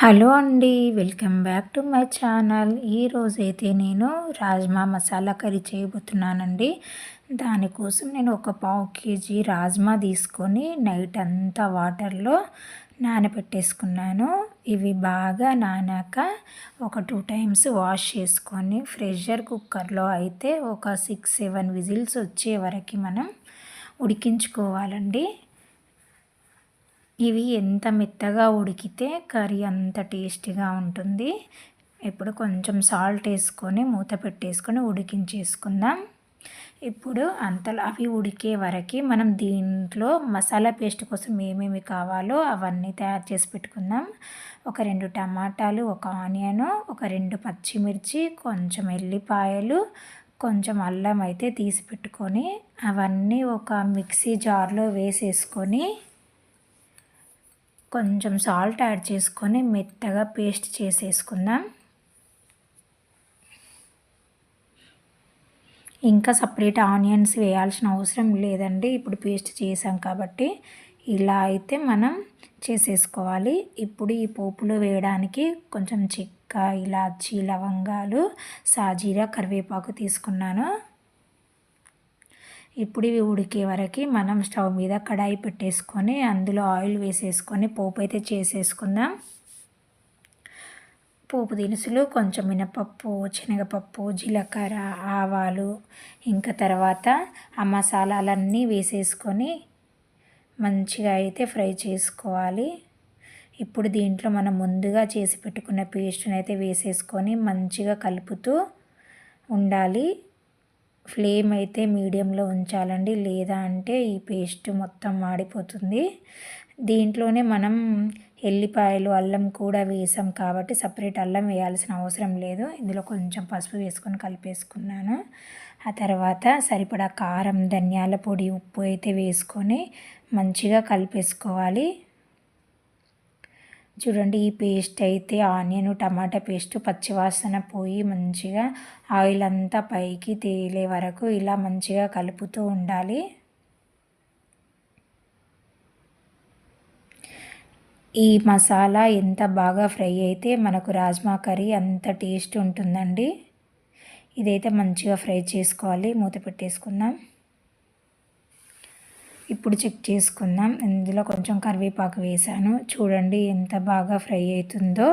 Hello అండి welcome back to my channel. ఈరోజైతే నేను రాజ్మా మసాలా కర్రీ చేయబోతున్నానండి. దానికోసం నేను ఒక పావు కేజీ రాజ్మా తీసుకొని నైట్ అంతా వాటర్లో నానబెట్టేసుకున్నాను. ఇవి బాగా నానాక ఒక టూ టైమ్స్ వాష్ చేసుకొని ప్రెషర్ కుక్కర్లో అయితే ఒక సిక్స్ సెవెన్ విజిల్స్ వచ్చే వరకు మనం ఉడికించుకోవాలండి. ఇవి ఎంత మెత్తగా ఉడికితే కర్రీ అంత టేస్టీగా ఉంటుంది. ఇప్పుడు కొంచెం సాల్ట్ వేసుకొని మూత పెట్టేసుకొని ఉడికించేసుకుందాం. ఇప్పుడు అంతలో అవి ఉడికే వరకు మనం దీంట్లో మసాలా పేస్ట్ కోసం ఏమేమి కావాలో అవన్నీ తయారు చేసి పెట్టుకుందాం. ఒక రెండు టమాటాలు ఒక ఆనియను ఒక రెండు పచ్చిమిర్చి కొంచెం ఎల్లిపాయలు కొంచెం అల్లం అయితే తీసి పెట్టుకొని అవన్నీ ఒక మిక్సీ జార్లో వేసేసుకొని కొంచెం సాల్ట్ యాడ్ చేసుకొని మెత్తగా పేస్ట్ చేసేసుకుందాం. ఇంకా సపరేట్ ఆనియన్స్ వేయాల్సిన అవసరం లేదండి. ఇప్పుడు పేస్ట్ చేసాం కాబట్టి ఇలా అయితే మనం చేసేసుకోవాలి. ఇప్పుడు ఈ పోపులో వేయడానికి కొంచెం చెక్క ఇలాచి లవంగాలు సాజీరా కరివేపాకు తీసుకున్నాను. ఇప్పుడు ఇవి ఉడికే వరకు మనం స్టవ్ మీద కడాయి పెట్టేసుకొని అందులో ఆయిల్ వేసేసుకొని పోపు అయితే చేసేసుకుందాం. పోపు దినుసులు కొంచెం మినపప్పు శనగపప్పు జీలకర్ర ఆవాలు ఇంకా తర్వాత ఆ మసాలాలన్నీ వేసేసుకొని మంచిగా అయితే ఫ్రై చేసుకోవాలి. ఇప్పుడు దీంట్లో మనం ముందుగా చేసి పెట్టుకున్న పేస్ట్ని అయితే వేసేసుకొని మంచిగా కలుపుతూ ఉండాలి. ఫ్లేమ్ అయితే మీడియంలో ఉంచాలండి. లేదా అంటే ఈ పేస్ట్ మొత్తం మాడిపోతుంది. దీంట్లోనే మనం ఎల్లిపాయలు అల్లం కూడా వేసాం కాబట్టి సపరేట్ అల్లం వేయాల్సిన అవసరం లేదు. ఇందులో కొంచెం పసుపు వేసుకొని కలిపేసుకున్నాను. ఆ తర్వాత సరిపడా కారం ధనియాల పొడి ఉప్పు అయితే వేసుకొని మంచిగా కలిపేసుకోవాలి. చూడండి ఈ పేస్ట్ అయితే ఆనియన్ టమాటా పేస్ట్ పచ్చివాసన పోయి మంచిగా ఆయిల్ అంతా పైకి తేలే వరకు ఇలా మంచిగా కలుపుతూ ఉండాలి. ఈ మసాలా ఎంత బాగా ఫ్రై అయితే మనకు రాజ్మా కర్రీ అంత టేస్ట్ ఉంటుందండి. ఇదైతే మంచిగా ఫ్రై చేసుకోవాలి. మూత పెట్టేసుకుందాం. ఇప్పుడు చెక్ చేసుకుందాం. ఇందులో కొంచెం కరివేపాకు వేసాను. చూడండి ఎంత బాగా ఫ్రై అవుతుందో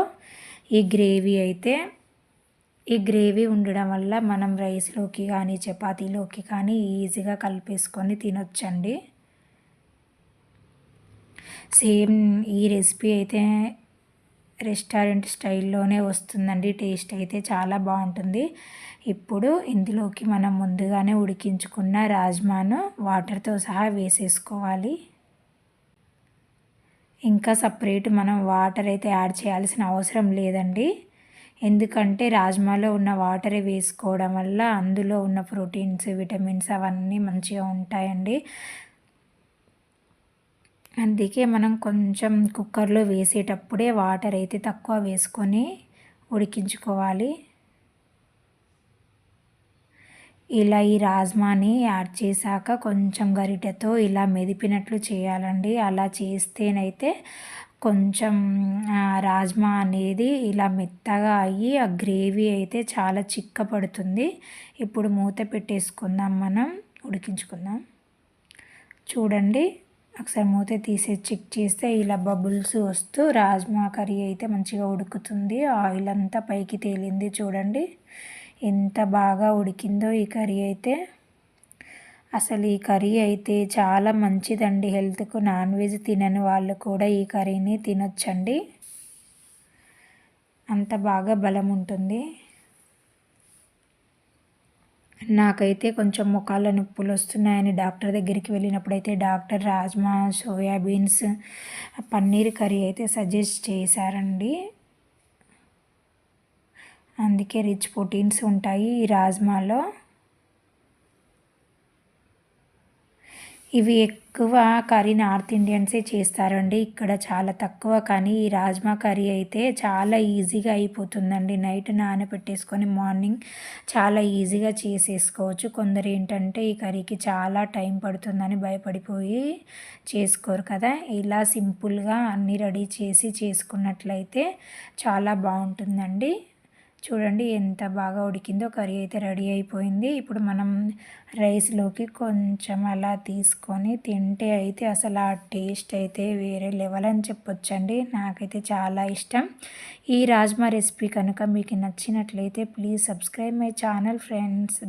ఈ గ్రేవీ అయితే ఈ గ్రేవీ ఉండడం వల్ల మనం రైస్లోకి కానీ చపాతీలోకి కానీ ఈజీగా కలిపేసుకొని తినొచ్చండి. సేమ్ ఈ రెసిపీ అయితే రెస్టారెంట్ స్టైల్లోనే వస్తుందండి. టేస్ట్ అయితే చాలా బాగుంటుంది. ఇప్పుడు ఇందులోకి మనం ముందుగానే ఉడికించుకున్న రాజ్మాను వాటర్తో సహా వేసేసుకోవాలి. ఇంకా సపరేట్ మనం వాటర్ అయితే యాడ్ చేయాల్సిన అవసరం లేదండి. ఎందుకంటే రాజ్మాలో ఉన్న వాటరే వేసుకోవడం వల్ల అందులో ఉన్న ప్రోటీన్స్ విటమిన్స్ అవన్నీ మంచిగా ఉంటాయండి. అందుకే మనం కొంచెం కుక్కర్లో వేసేటప్పుడే వాటర్ అయితే తక్కువ వేసుకొని ఉడికించుకోవాలి. ఇలా ఈ రాజ్మాని యాడ్ చేశాక కొంచెం గరిటెతో ఇలా మెదిపినట్లు చేయాలండి. అలా చేస్తేనైతే కొంచెం రాజ్మా అనేది ఇలా మెత్తగా అయ్యి ఆ గ్రేవీ అయితే చాలా చిక్కపడుతుంది. ఇప్పుడు మూత పెట్టేసుకుందాం మనం ఉడికించుకుందాం. చూడండి. ఒకసారి మూత తీసి చెక్ చేస్తే ఇలా బబుల్స్ వస్తూ రాజ్మా కర్రీ అయితే మంచిగా ఉడుకుతుంది. ఆయిల్ అంతా పైకి తేలింది చూడండి. ఎంత బాగా ఉడికిందో ఈ కర్రీ అయితే. అసలు ఈ కర్రీ అయితే చాలా మంచిదండి. హెల్త్కు నాన్ వెజ్ తినని వాళ్ళు కూడా ఈ కర్రీని తినొచ్చండి. అంత బాగా బలం ఉంటుంది. నాకైతే కొంచెం ముఖాల నొప్పులు వస్తున్నాయని డాక్టర్ దగ్గరికి వెళ్ళినప్పుడు అయితే doctor rajma soybeans paneer curry అయితే సజెస్ట్ చేశారండి. అందుకే రిచ్ ప్రోటీన్స్ ఉంటాయి ఈ రాజ్మాలో. ఇవి ఎక్కువ కర్రీ నార్త్ ఇండియన్సే చేస్తారండి. ఇక్కడ చాలా తక్కువ కానీ ఈ రాజ్మా కర్రీ అయితే చాలా ఈజీగా అయిపోతుందండి. నైట్ నానబెట్టేసుకొని మార్నింగ్ చాలా ఈజీగా చేసేసుకోవచ్చు. కొందరు ఏంటంటే ఈ కర్రీకి చాలా టైం పడుతుందని భయపడిపోయి చేసుకోరు కదా. ఇలా సింపుల్గా అన్నీ రెడీ చేసి చేసుకున్నట్లయితే చాలా బాగుంటుందండి. చూడండి ఎంత బాగా ఉడికిందో కర్రీ అయితే రెడీ అయిపోయింది. ఇప్పుడు మనం రైస్లోకి కొంచెం అలా తీసుకొని తింటే అయితే అసలు ఆ టేస్ట్ అయితే వేరే లెవెల్ అని చెప్పొచ్చండి. నాకైతే చాలా ఇష్టం. ఈ రాజ్మా రెసిపీ కనుక మీకు నచ్చినట్లయితే please subscribe my channel friends.